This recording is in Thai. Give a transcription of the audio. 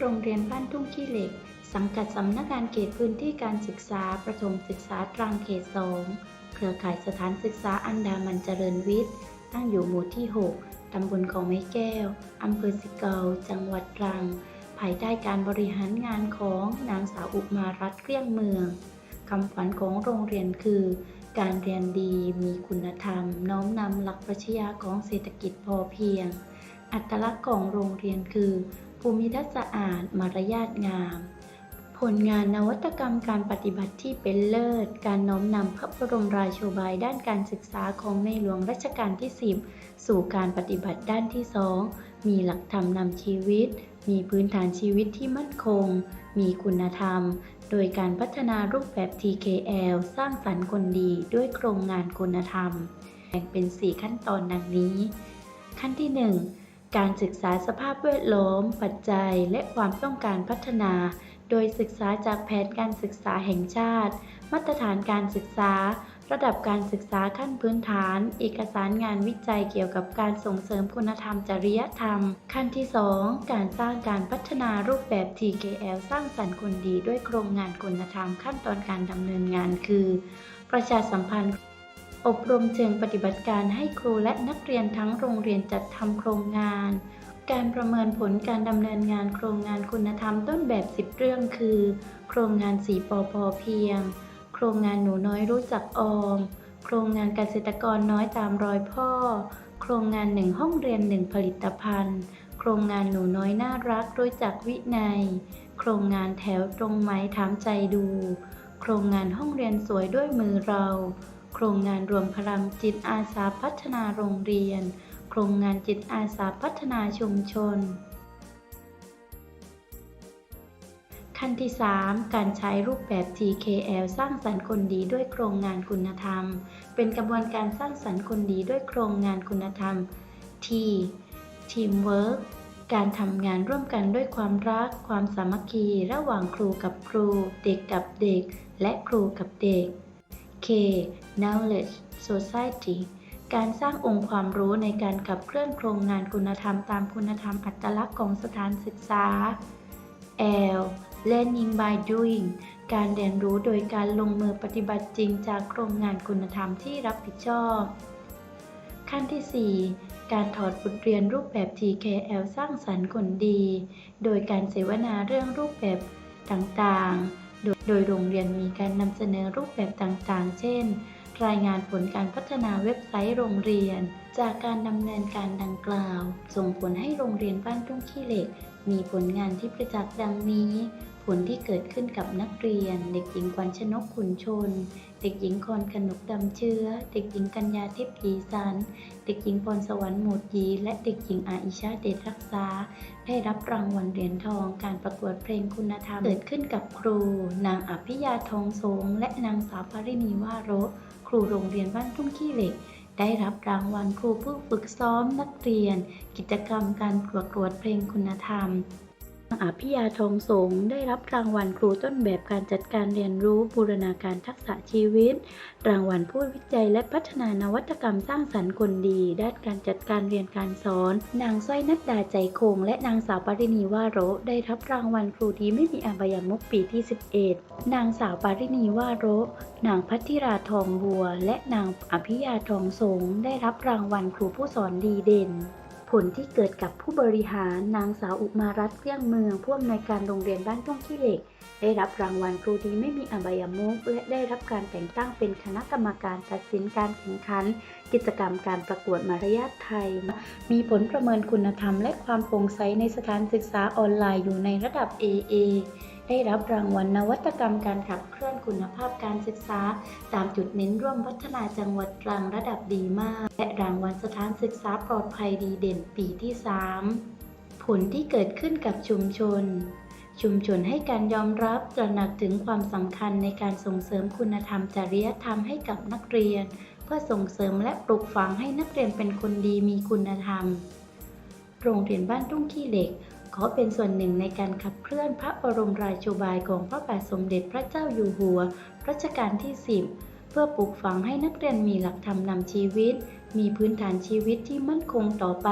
โรงเรียนบ้านทุ่งขี้เหล็ก สังกัดสำนักงานเขตพื้นที่การศึกษาประถมศึกษาตรังเขต2เครือข่ายสถานศึกษาอันดามันเจริญวิทย์ ตั้งอยู่หมู่ที่ 6 ตำบลของไม้แก้ว อำเภอสิเกา จังหวัดตรัง ภายใต้การบริหารงานของนางสาวอุมารัตน์เกลี้ยงเมืองคำฝันของโรงเรียนคือ การเรียนดีมีคุณธรรม น้อมนำหลักปรัชญาของเศรษฐกิจพอเพียง อัตลักษณ์ของโรงเรียนคือ ภูมิทัศน์สะอาด มารยาทงาม ผลงานนวัตกรรมการปฏิบัติที่เป็นเลิศ การน้อมนำพระบรมราโชบายด้านการศึกษาของในหลวงรัชกาลที่ 10 สู่การปฏิบัติด้านที่ 2 มีหลักธรรมนำชีวิต มีพื้นฐานชีวิตที่มั่นคง มีคุณธรรม โดยการพัฒนารูปแบบ TKL สร้างสรรค์คนดีด้วยโครงงานคุณธรรม แบ่งเป็น 4 ขั้นตอนดังนี้ ขั้นที่ 1 การศึกษาสภาพแวดล้อม ปัจจัย และความต้องการพัฒนา โดยศึกษาจากแผนการศึกษาแห่งชาติ มาตรฐานการศึกษา ระดับการศึกษาขั้นพื้นฐาน เอกสารงานวิจัยเกี่ยวกับการส่งเสริมคุณธรรมจริยธรรม ขั้นที่ 2 การสร้างการพัฒนารูปแบบ TKL สร้างสรรค์คนดีด้วยโครงงานคุณธรรม ขั้นตอนการดำเนินงานคือ ประชาสัมพันธ์ อบรมเชิงปฏิบัติการให้ครูและนักเรียนทั้งโรงเรียนจัดทำโครงงาน การประเมินผลการดำเนินงานโครงงานคุณธรรมต้นแบบ 10 เรื่องคือ โครงงานสีปอพอเพียง โครงงานหนูน้อยรู้จักออม โครงงานเกษตรกรน้อยตามรอยพ่อ โครงงานหนึ่งห้องเรียนหนึ่งผลิตภัณฑ์ โครงงานหนูน้อยน่ารักรู้จักวินัย โครงงานแถวตรงไหมถามใจดู โครงงานห้องเรียนสวยด้วยมือเรา โครงงานรวมพลังจิตอาสาพัฒนาโรงเรียน โครงงานจิตอาสาพัฒนาชุมชน ขั้นที่ 3 การใช้รูปแบบ TKL สร้างสรรค์คนดีด้วยโครงงานคุณธรรม เป็นกระบวนการสร้างสรรค์คนดีด้วยโครงงานคุณธรรม T Teamwork การทำงานร่วมกันด้วยความรัก ความสามัคคี ระหว่างครูกับครู เด็กกับเด็ก และครูกับเด็ก K Knowledge Society การสร้างองค์ความรู้ในการขับเคลื่อนโครงงานคุณธรรมตามคุณธรรมอัตลักษณ์ของสถานศึกษา L Learning by Doing การเรียนรู้โดยการลงมือปฏิบัติจริงจากโครงงานคุณธรรมที่รับผิดชอบ ขั้นที่ 4 การถอดบทเรียนรูปแบบ TKL สร้างสรรค์คนดี โดยการเสวนาเรื่องรูปแบบต่างๆ โดยโรงเรียนมีการนำเสนอรูปแบบต่างๆ เช่น รายงานผลการพัฒนาเว็บไซต์โรงเรียน จากการดำเนินการดังกล่าว ส่งผลให้โรงเรียนบ้านทุ่งขี้เหล็ก มีผลงานที่ประจักษ์ดังนี้ ผลที่เกิดขึ้นกับนักเรียน เด็กหญิงกวันชนกขุนชน เด็กหญิงคอนกนกดำเชื้อ เด็กหญิงกัญญาทิพย์กีสัน เด็กหญิงพรสวรรค์หมดยี และเด็กหญิงอาอิชาเดชรักษา ได้รับรางวัลเหรียญทอง การประกวดเพลงคุณธรรม เกิดขึ้นกับครู นางอภิยาทองสงและนางสาวปรินีว่าโรครูโรงเรียนบ้านทุ่งขี้เหล็กได้รับรางวัลครูผู้ฝึกซ้อมนักเรียน กิจกรรมการประกวดเพลงคุณธรรม อภิยาทองสงได้รับรางวัลครูต้นแบบการจัดการเรียนรู้บูรณาการทักษะชีวิต รางวัลผู้วิจัยและพัฒนานวัตกรรมสร้างสรรค์คนดี ด้านการจัดการเรียนการสอน นางสร้อยนัดดาใจคง และนางสาวปรินีว่าโรได้รับรางวัลครูดีไม่มีอบายมุกปีที่ 11 นางสาวปรินีว่าโรนางพัทธิราทองบัว และนางอภิยาทองสงได้รับรางวัลครูผู้สอนดีเด่น ผลที่เกิดกับผู้บริหารนางสาวอุมารัตน์เลี่ยงเมืองผู้อำนวยการโรงเรียนบ้านทุ่งขี้เหล็ก ได้รับรางวัลครูดีไม่มีอบายมุกและได้รับการแต่งตั้งเป็นคณะกรรมการตัดสินการแข่งขัน กิจกรรมการประกวดมารยาทไทย มีผลประเมินคุณธรรมและความโปร่งใสในสถานศึกษาออนไลน์อยู่ในระดับ AA ได้รับรางวัลนวัตกรรมการขับเคลื่อนคุณภาพการศึกษา ตามจุดเน้นร่วมพัฒนาจังหวัดตรังระดับดีมาก และรางวัลสถานศึกษาปลอดภัยดีเด่นปีที่ 3 ผลที่เกิดขึ้นกับชุมชน ชุมชนให้การยอมรับตระหนักถึงความสำคัญในการส่งเสริมคุณธรรมจริยธรรมให้กับนักเรียน เพื่อส่งเสริมและปลูกฝังให้นักเรียนเป็นคนดีมีคุณธรรม โรงเรียนบ้านทุ่งขี้เหล็ก อเป็นส่วนหนึ่งในการขับเคลื่อนพระบรมราโชบายของพระบาทสมเด็จพระเจ้าอยู่หัว รัชกาลที่ 10 เพื่อปลูกฝังให้นักเรียนมีหลักธรรมนำชีวิต มีพื้นฐานชีวิตที่มั่นคงต่อไป